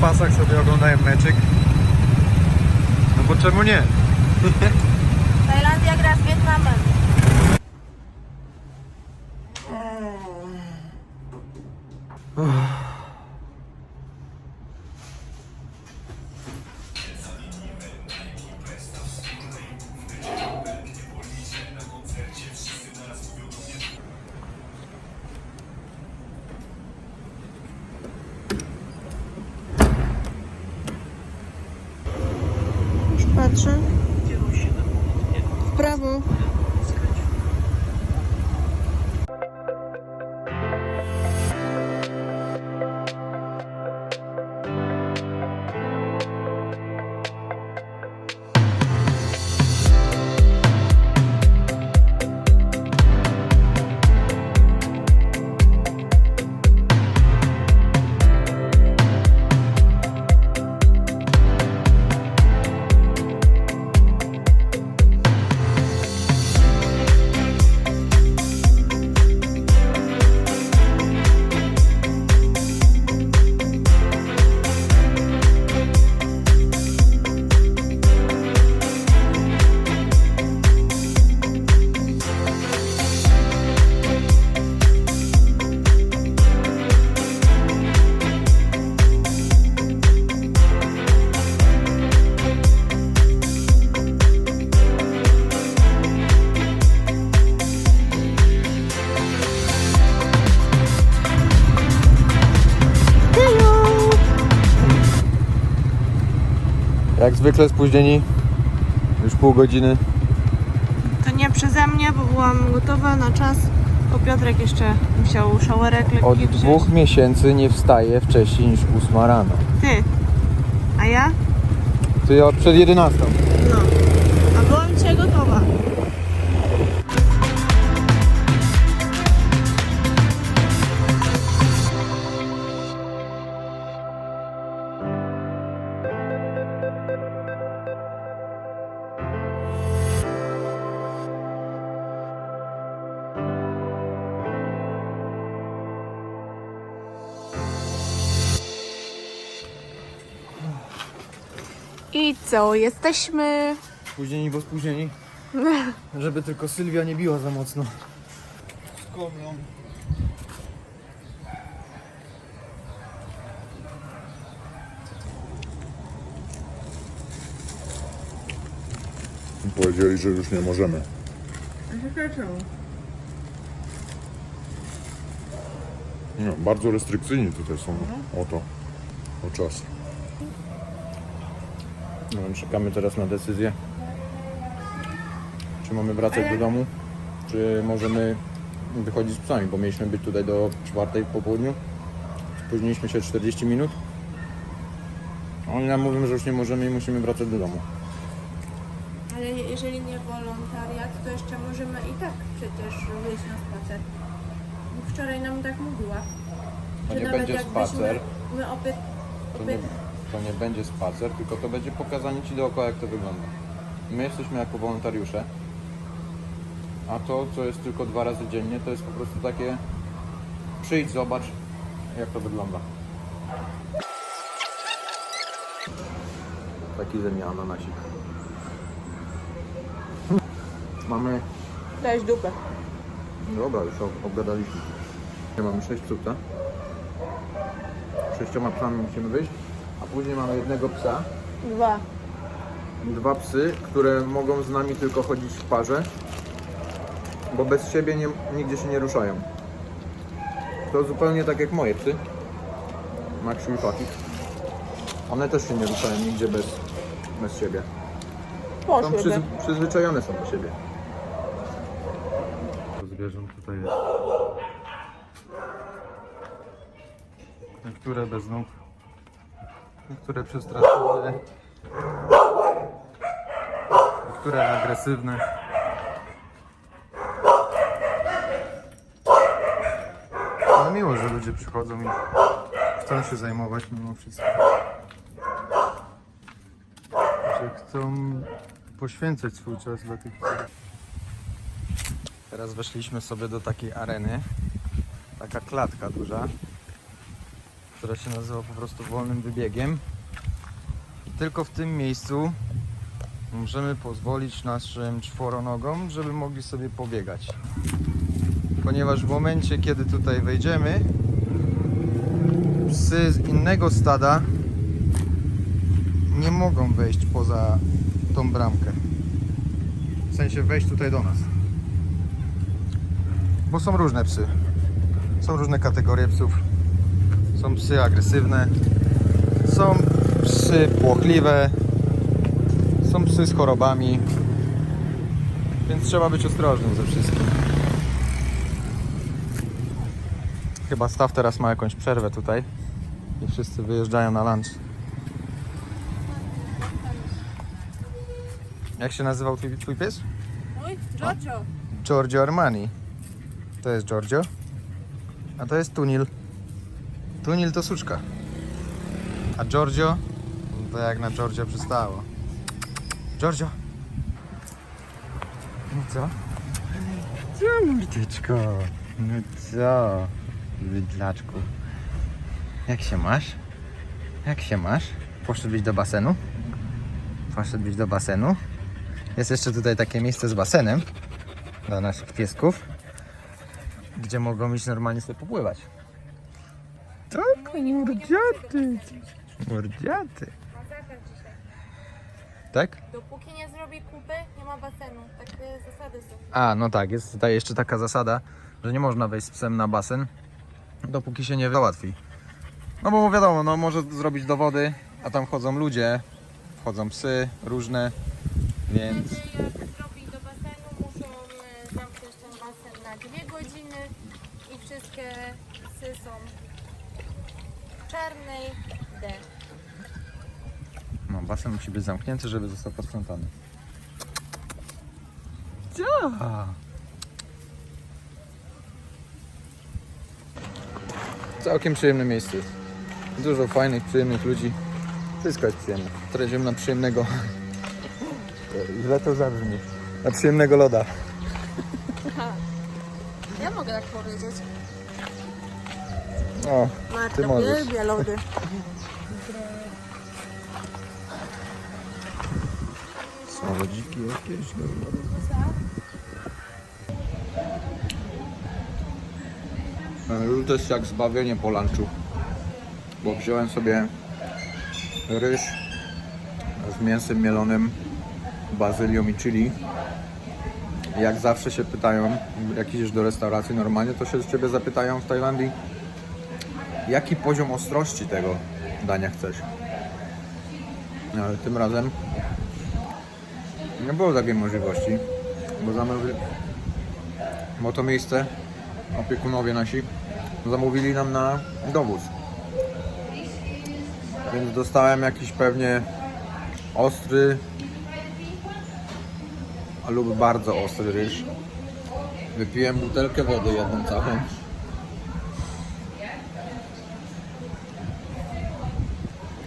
pasach sobie oglądają meczyk. No bo czemu nie? Tajlandia gra z Wietnamem. Zwykle spóźnieni. Już pół godziny. To nie przeze mnie, bo byłam gotowa na czas. Bo Piotrek jeszcze musiał szałerek lekki Od wziąć. dwóch miesięcy nie wstaję wcześniej niż 8 rano. Ty. A ja? Ty od przed 11. co, jesteśmy. Spóźnieni, bo spóźnieni. Żeby tylko Sylwia nie biła za mocno. Z. Powiedzieli, że już nie możemy. Nie, bardzo restrykcyjni tutaj są o to, o czas. No, czekamy teraz na decyzję. Czy mamy wracać do domu, czy możemy wychodzić z psami, bo mieliśmy być tutaj do czwartej po południu. Spóźniliśmy się 40 minut. Oni nam mówią, że już nie możemy i musimy wracać do domu. Ale jeżeli nie wolontariat, to jeszcze możemy i tak przecież wyjść na spacer. Wczoraj nam tak mówiła. To nie będzie spacer, My opy... to nie, to nie będzie spacer, tylko to będzie pokazanie Ci dookoła, jak to wygląda. My jesteśmy jako wolontariusze, a to, co jest tylko dwa razy dziennie, to jest po prostu takie przyjdź, zobacz, jak to wygląda. Taki ze mnie ananasik. Mamy... Dałeś dupę. Dobra, już ob- obgadaliśmy. Nie mamy sześć tak? Sześcioma psami musimy wyjść, a później mamy jednego psa, Dwa. dwa psy, które mogą z nami tylko chodzić w parze, bo bez siebie nie, nigdzie się nie ruszają. To zupełnie tak jak moje psy, Maxiu i Fakik. One też się nie ruszają nigdzie bez, bez siebie. Są Poszły. przyz, przyzwyczajone są do siebie. Zwierząt tutaj jest. Niektóre bez nóg, niektóre przestraszone, niektóre agresywne. No miło, że ludzie przychodzą i chcą się zajmować mimo wszystko. Że chcą poświęcać swój czas dla tych. Teraz weszliśmy sobie do takiej areny. Taka klatka duża. Która się nazywa po prostu wolnym wybiegiem. I tylko w tym miejscu możemy pozwolić naszym czworonogom, żeby mogli sobie pobiegać. Ponieważ w momencie, kiedy tutaj wejdziemy, psy z innego stada nie mogą wejść poza tą bramkę. W sensie wejść tutaj do nas. Bo są różne psy. Są różne kategorie psów. Są psy agresywne. Są psy płochliwe. Są psy z chorobami. Więc trzeba być ostrożnym ze wszystkim. Chyba staw teraz ma jakąś przerwę tutaj. I wszyscy wyjeżdżają na lunch. Jak się nazywał twój, twój pies? Mój? Giorgio. Giorgio Armani. To jest Giorgio. A to jest Tunil. Tunil to suczka. A Giorgio? To jak na Giorgio przystało. Giorgio! No co? Co, mordeczko? No co? Bydlaczku. Jak się masz? Jak się masz? Poszedłeś do basenu? Poszedłeś do basenu? Jest jeszcze tutaj takie miejsce z basenem dla naszych piesków, gdzie mogą iść normalnie sobie popływać. Tak, mordziaty. Mordziaty. Tak? Dopóki nie zrobi kupy, nie ma basenu. Takie zasady są. A, no tak, jest tutaj jeszcze taka zasada, że nie można wejść z psem na basen, dopóki się nie załatwi. No bo wiadomo, no może zrobić do wody, a tam chodzą ludzie, wchodzą psy różne, więc... Wtedy jak zrobi do basenu, muszą e, zamknąć ten basen na dwie godziny i wszystkie psy są w czarnej D. No, basen musi być zamknięty, żeby został posprzątany. Ja. Całkiem przyjemne miejsce. jest. Dużo fajnych, przyjemnych ludzi. Wszystko jest przyjemne. Teraz idziemy na przyjemnego... Źle to zabrzmi. Na przyjemnego loda. Ja mogę tak powiedzieć. O, Marta Ty możesz. uwielbia lody. Jakieś. To jest jak zbawienie po lunchu. Bo wziąłem sobie ryż z mięsem mielonym, bazylią i chili. Jak zawsze się pytają, jak idziesz do restauracji normalnie, to się z Ciebie zapytają w Tajlandii, jaki poziom ostrości tego dania chcesz. No, Ale tym razem nie było takiej możliwości, bo bo to miejsce opiekunowie nasi zamówili nam na dowóz. Więc dostałem jakiś pewnie ostry lub bardzo ostry ryż. Wypiłem butelkę wody jedną całą.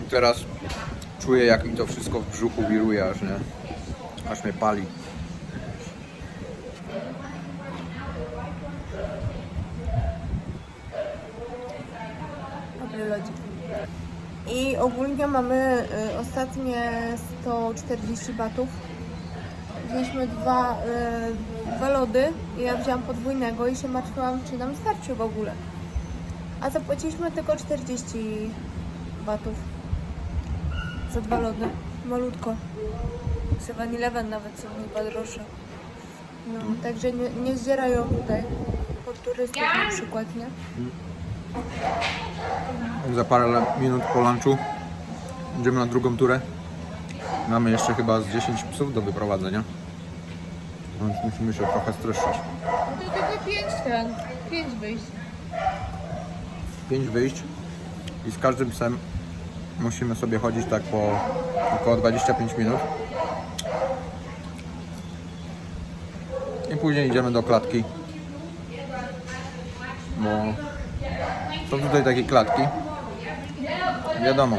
Teraz czuję jak mi to wszystko w brzuchu wiruje aż nie. Aż mnie pali. I ogólnie mamy y, ostatnie 140 batów. Wzięliśmy dwa, y, dwa lody i ja wzięłam podwójnego i się martwiłam, czy nam starczy w ogóle. A zapłaciliśmy tylko 40 batów za dwa lody. Malutko. 7-Eleven nawet są chyba droższe. No, także nie, nie zdzierają tutaj pod turystów na przykład, nie? Za parę minut po lunchu idziemy na drugą turę. Mamy jeszcze chyba z 10 psów do wyprowadzenia. Więc musimy się trochę streszczać. To tylko pięć ten, pięć wyjść. 5 wyjść i z każdym psem musimy sobie chodzić tak po około 25 minut. I później idziemy do klatki. Bo są tutaj takie klatki. Wiadomo,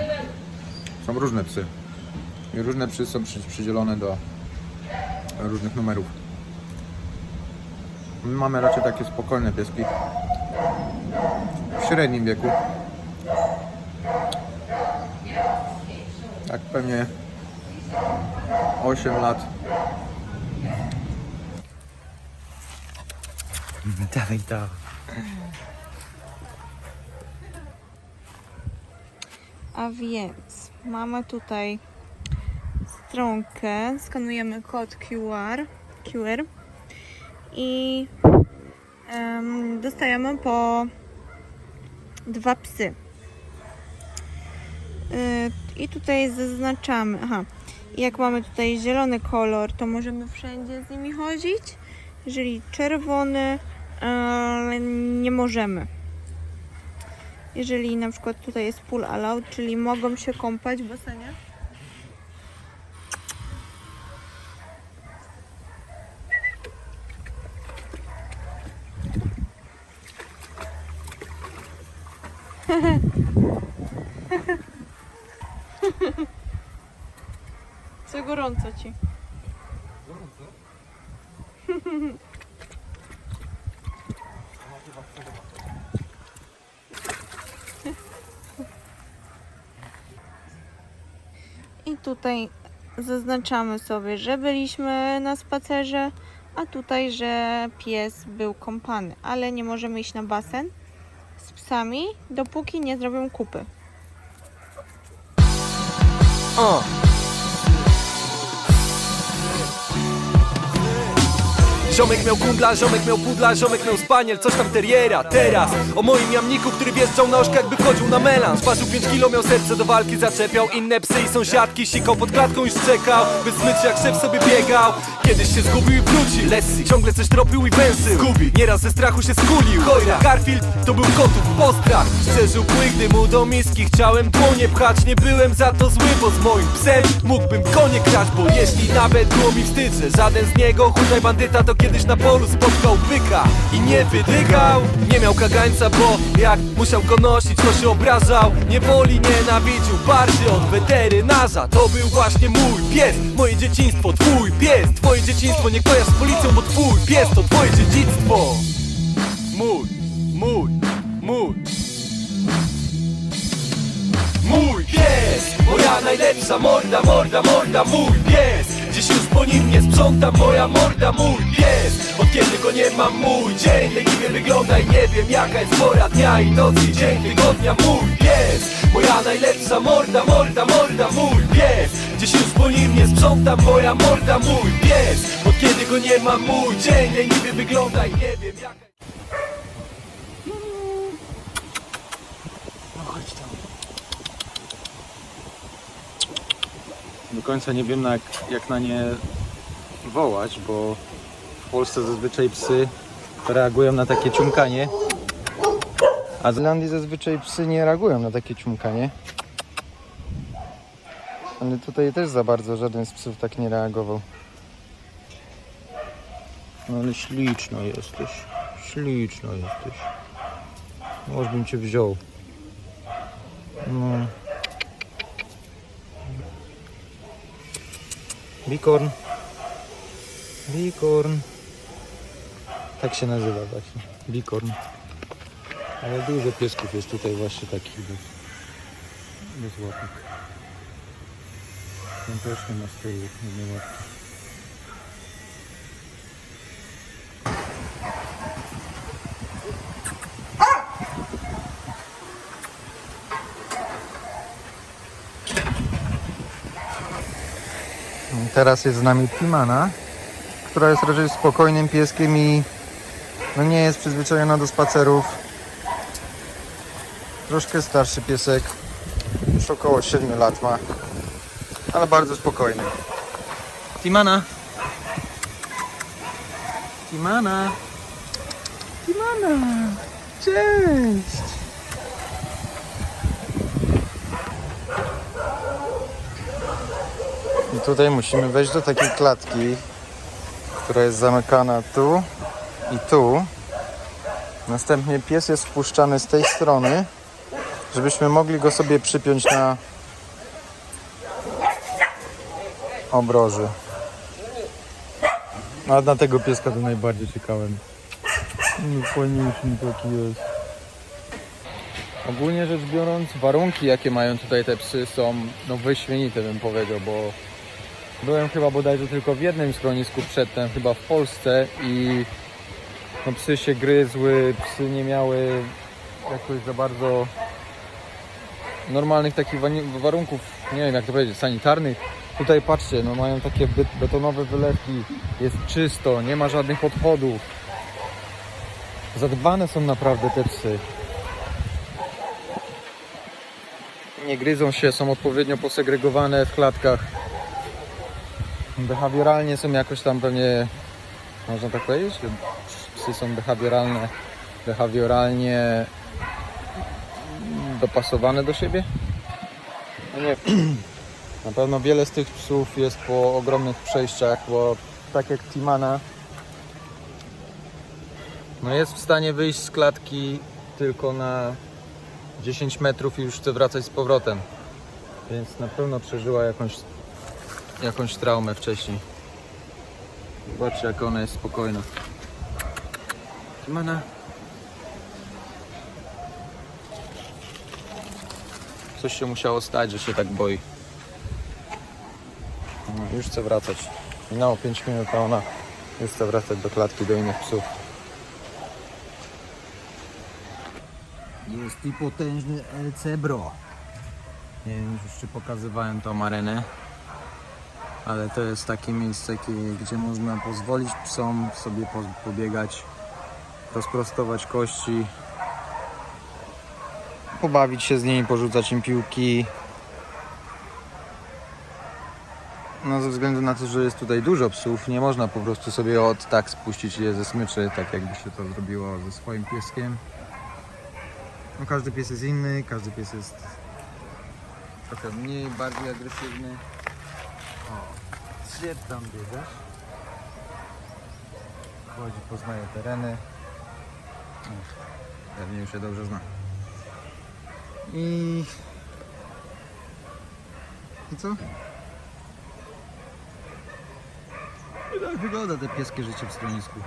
są różne psy. I różne psy są przy- przydzielone do różnych numerów. My mamy raczej takie spokojne pieski w średnim wieku. Tak pewnie 8 lat. Dawaj to. A więc mamy tutaj stronkę, skanujemy kod QR, QR i em, dostajemy po dwa psy. I tutaj zaznaczamy, aha, jak mamy tutaj zielony kolor, to możemy wszędzie z nimi chodzić. Jeżeli czerwony, e, nie możemy. Jeżeli na przykład tutaj jest pool allowed, czyli mogą się kąpać w basenie. Co gorąco ci? I tutaj zaznaczamy sobie, że byliśmy na spacerze, a tutaj, że pies był kąpany, ale nie możemy iść na basen z psami, dopóki nie zrobią kupy. Ziomek miał kundla, ziomek miał pudla, ziomek miał spaniel, coś tam teriera Teraz. O moim jamniku, który wjeżdżał na oszkę jakby wchodził na melanż Ważył 5 kilo, miał serce do walki, zaczepiał. Inne psy i sąsiadki, sikał pod klatką już czekał Bez mycia jak szef sobie biegał. Kiedyś się zgubił i wrócił. Lessie ciągle coś tropił i węszył. Gubi, nieraz ze strachu się skulił. Hojra, Garfield to był kotów postrach. Szczerzył pły, gdy mu do miski chciałem dłonie pchać. Nie byłem za to zły, bo z moim psem mógłbym konie krać Bo jeśli nawet było mi wstyd, że żaden z niego Chutaj bandyta to kiedyś na polu spotkał byka I nie wydygał. Nie miał kagańca, bo jak musiał go nosić, to się obrażał. Niewoli nienawidził bardziej od weterynarza. To był właśnie mój pies, moje dzieciństwo, twój pies. Twoje dzieciństwo nie kojarz z policją, bo twój pies to twoje dziedzictwo. Mój, mój, mój. Mój pies, moja najlepsza morda, morda, morda, mój pies już po nim nie sprzątam, moja morda, mój pies. Od kiedy go nie mam, mój dzień leniwie wygląda i nie wiem jaka jest pora dnia i nocy Dzień tygodnia, mój pies. Moja najlepsza morda, morda, morda, mój pies. Dziś już po nim nie sprzątam, moja morda, mój pies. Od kiedy go nie mam, mój dzień leniwie wygląda i nie wiem jaka Do końca nie wiem jak, jak na nie wołać, bo w Polsce zazwyczaj psy reagują na takie ciumkanie. A w Zelandii zazwyczaj psy nie reagują na takie ciumkanie. Ale tutaj też za bardzo żaden z psów tak nie reagował. No ale śliczno jesteś. Śliczno jesteś. Może bym cię wziął. No. Bikorn. Bikorn. Tak się nazywa właśnie. Bikorn. Ale dużo piesków jest tutaj właśnie takich bez, łapek. Ten też nie ma z tyłu, łapki. Teraz jest z nami Pimana, która jest raczej spokojnym pieskiem i no nie jest przyzwyczajona do spacerów. Troszkę starszy piesek, już około 7 lat ma, ale bardzo spokojny. Timana! Timana! Timana! Cześć! Tutaj musimy wejść do takiej klatki, która jest zamykana tu i tu. Następnie pies jest wpuszczany z tej strony, żebyśmy mogli go sobie przypiąć na obroży. A na tego pieska to najbardziej czekałem. No taki jest. Ogólnie rzecz biorąc, warunki jakie mają tutaj te psy są no wyśmienite bym powiedział, bo byłem chyba bodajże tylko w jednym schronisku przedtem, chyba w Polsce i no psy się gryzły, psy nie miały jakoś za bardzo normalnych takich warunków, nie wiem jak to powiedzieć, sanitarnych. Tutaj patrzcie, no mają takie be- betonowe wylewki, jest czysto, nie ma żadnych odchodów. Zadbane są naprawdę te psy. Nie gryzą się, są odpowiednio posegregowane w klatkach. Behawioralnie są jakoś tam pewnie, można tak powiedzieć, psy są behawioralne, behawioralnie dopasowane do siebie. No nie Na pewno wiele z tych psów jest po ogromnych przejściach, bo tak jak Timana no jest w stanie wyjść z klatki tylko na 10 metrów i już chce wracać z powrotem. Więc na pewno przeżyła jakąś, jakąś traumę wcześniej. Zobaczcie jak ona jest spokojna. Timana. Coś się musiało stać, że się tak boi. No, już chce wracać. Minęło 5 minut, a ona już chce wracać do klatki do innych psów. Jest i potężny El Cebro. Nie wiem już czy pokazywałem tą arenę. Ale to jest takie miejsce, gdzie można pozwolić psom sobie po- pobiegać, rozprostować kości, pobawić się z nimi, porzucać im piłki. No ze względu na to, że jest tutaj dużo psów, nie można po prostu sobie od tak spuścić je ze smyczy, tak jakby się to zrobiło ze swoim pieskiem. No każdy pies jest inny, każdy pies jest trochę mniej, bardziej agresywny. Gdzie tam biegasz? Chodzi, poznaje tereny. Pewnie już się dobrze zna. I... I co? I tak wygląda te pieskie życie w schronisku.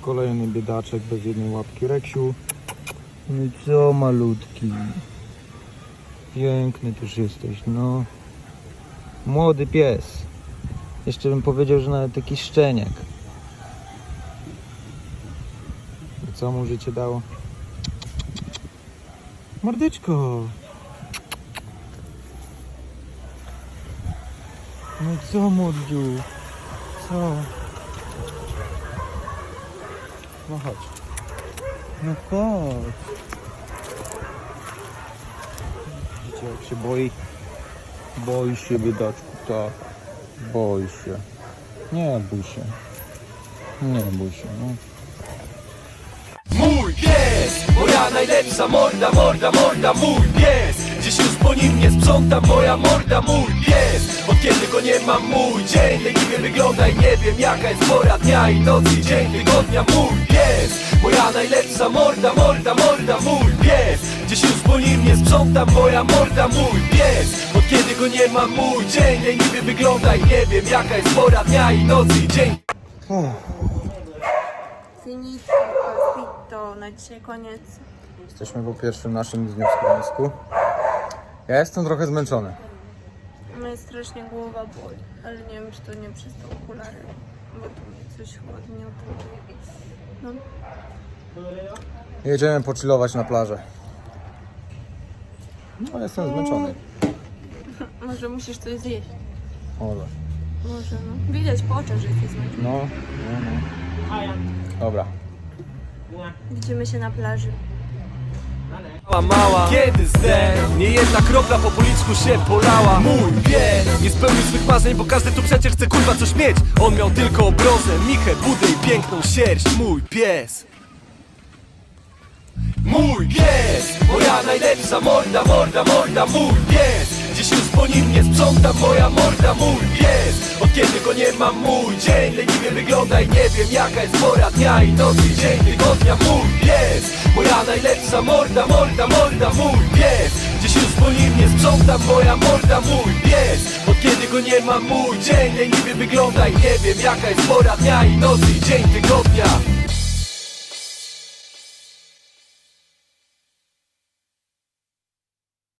Kolejny biedaczek bez jednej łapki. Reksiu. No co malutki. Piękny też jesteś, no. Młody pies. Jeszcze bym powiedział, że nawet taki szczeniak. Co mu życie dało? Mordeczko. No co, mordziu? Co? No chodź. No chodź. Widzicie jak się boi? Boi się biedaczku, tak. Boi się. Nie bój się. Nie bój się, no. Mój pies, moja najlepsza morda, morda, morda, mój pies Dziś już po nim nie sprząta moja morda, mój pies. Od kiedy go nie mam, mój dzień. Leniwie wygląda i nie wiem jaka jest pora dnia i nocy, dzień tygodnia, mój pies. Moja najlepsza morda, morda, morda, mój pies. Dziś już po nim nie sprząta moja morda, mój pies. Od kiedy go nie mam, mój dzień. Leniwie wygląda i nie wiem jaka jest pora dnia i nocy, dzień Finito, na dzisiaj koniec. Jesteśmy po pierwszym naszym dniu w schronisku. Ja jestem trochę zmęczony. Mnie strasznie głowa boli, ale nie wiem, czy to nie przez te okulary, bo tu mnie coś chłodnie No, Jedziemy pochillować na plażę. No, jestem zmęczony. może musisz coś zjeść. Może. Może, no. Widać po oczach, że jesteś zmęczony. No, no, no. Dobra. Widzimy się na plaży. Mała, Kiedy zdech, nie jedna kropla po policzku się polała. Mój pies. Nie spełnił swych marzeń, bo każdy tu przecież chce kurwa coś mieć. On miał tylko obrozę, michę, budę i piękną sierść. Mój pies. Mój pies, moja najlepsza morda, morda, morda, mój pies Dziś już po nim nie sprzątam Moja morda, mój pies Od kiedy go nie mam, mój dzień Leniwie wygląda i nie wiem jaka jest pora dnia i nocy Dzień tygodnia, mój pies Moja najlepsza morda, morda, morda, mój pies Gdzieś już po nim nie sprzątam Moja morda, mój pies Od kiedy go nie mam, mój dzień Leniwie wygląda i nie wiem jaka jest pora dnia i nocy Dzień tygodnia